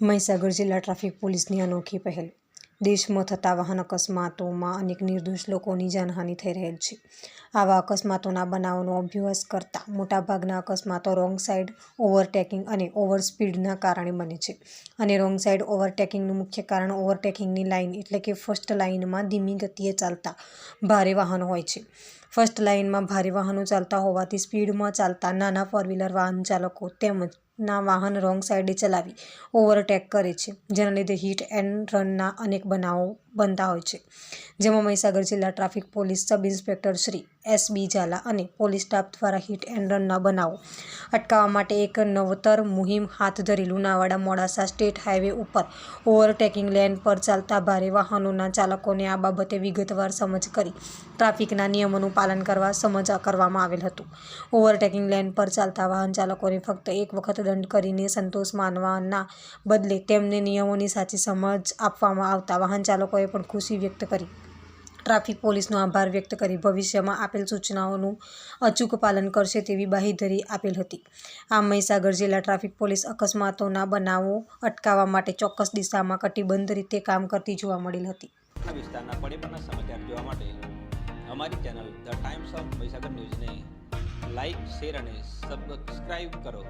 મહીસાગર જિલ્લા ટ્રાફિક પોલીસની અનોખી પહેલ. દેશમાં થતા વાહન અકસ્માતોમાં અનેક નિર્દોષ લોકોની જાનહાનિ થઈ રહેલ છે. આવા અકસ્માતોના બનાવોનો અભ્યાસ કરતા મોટાભાગના અકસ્માતો રોંગ સાઇડ ઓવરટેકિંગ અને ઓવર સ્પીડના કારણે બને છે. અને રોંગ સાઇડ ઓવરટેકિંગનું મુખ્ય કારણ ઓવરટેકિંગની લાઇન એટલે કે ફર્સ્ટ લાઇનમાં ધીમી ગતિએ ચાલતા ભારે વાહનો હોય છે. ફર્સ્ટ લાઇનમાં ભારે વાહનો ચાલતા હોવાથી સ્પીડમાં ચાલતા નાના ફોર વ્હીલર વાહન ચાલકો તેમજ ના વાહન રોંગ સાઈડે ચલાવી ઓવરટેક કરે છે, જેના લીધે હિટ એન્ડ રનના અનેક બનાવો બનતા હોય છે. જેમાં મહીસાગર જિલ્લા traffic police sub inspector Shri S B Zala અને પોલીસ સ્ટાફ દ્વારા હિટ એન્ડ રનના બનાવો અટકાવવા માટે એક નવતર મુહિમ હાથ ધરી લુણાવાડા મોડાસા સ્ટેટ હાઈવે ઉપર ઓવરટેકિંગ લેન પર ચાલતા ભારે વાહનોના ચાલકોને આ બાબતે વિગતવાર સમજ કરી ટ્રાફિકના નિયમોનું પાલન કરવા સમજ કરવામાં આવેલ હતું. ઓવરટેકિંગ લેન પર ચાલતા વાહન ચાલકોને ફક્ત એક વખત દંડ કરીને સંતોષ માનવાના બદલે તેમને નિયમોની સાચી સમજ આપવામાં આવતા વાહન ચાલકોએ પણ ખુશી વ્યક્ત કરી. ટ્રાફિક પોલીસનો આભાર વ્યક્ત કરી ભવિષ્યમાં આપેલ સૂચનાઓનું અચૂક પાલન કરશે તેવી બાહીધરી આપેલ હતી. આમ મહીસાગર જિલ્લા ટ્રાફિક પોલીસ અકસ્માતોના બનાવો અટકાવવા માટે ચોક્કસ દિશામાં કટિબદ્ધ રીતે કામ કરતી જોવા મળેલ હતી. અમારી channel the times of Mahisagar ન્યૂઝને લાઇક, શેર અને સબસ્ક્રાઈબ કરો.